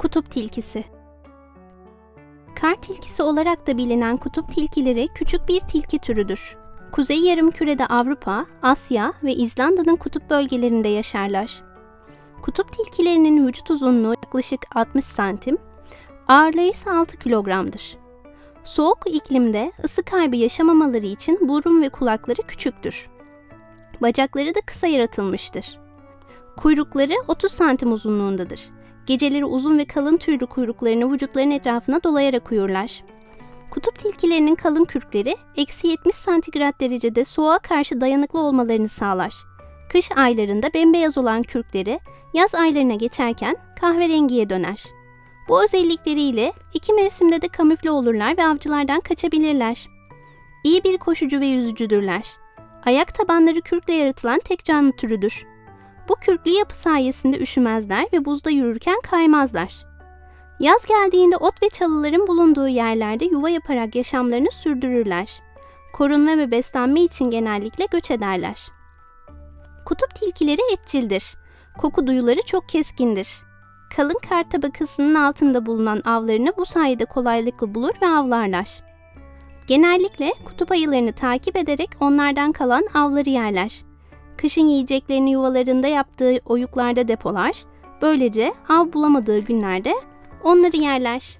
Kutup tilkisi Kar tilkisi olarak da bilinen kutup tilkileri küçük bir tilki türüdür. Kuzey yarımkürede Avrupa, Asya ve İzlanda'nın kutup bölgelerinde yaşarlar. Kutup tilkilerinin vücut uzunluğu yaklaşık 60 santim, ağırlığı ise 6 kilogramdır. Soğuk iklimde ısı kaybı yaşamamaları için burun ve kulakları küçüktür. Bacakları da kısa yaratılmıştır. Kuyrukları 30 santim uzunluğundadır. Geceleri uzun ve kalın tüylü kuyruklarını vücutlarının etrafına dolayarak uyurlar. Kutup tilkilerinin kalın kürkleri eksi 70 santigrat derecede soğuğa karşı dayanıklı olmalarını sağlar. Kış aylarında bembeyaz olan kürkleri yaz aylarına geçerken kahverengiye döner. Bu özellikleriyle iki mevsimde de kamufle olurlar ve avcılardan kaçabilirler. İyi bir koşucu ve yüzücüdürler. Ayak tabanları kürkle yaratılan tek canlı türüdür. Bu kürklü yapı sayesinde üşümezler ve buzda yürürken kaymazlar. Yaz geldiğinde ot ve çalıların bulunduğu yerlerde yuva yaparak yaşamlarını sürdürürler. Korunma ve beslenme için genellikle göç ederler. Kutup tilkileri etçildir. Koku duyuları çok keskindir. Kalın kar tabakasının altında bulunan avlarını bu sayede kolaylıkla bulur ve avlarlar. Genellikle kutup ayılarını takip ederek onlardan kalan avları yerler. Kışın yiyeceklerini yuvalarında yaptığı oyuklarda depolar, böylece av bulamadığı günlerde onları yerler.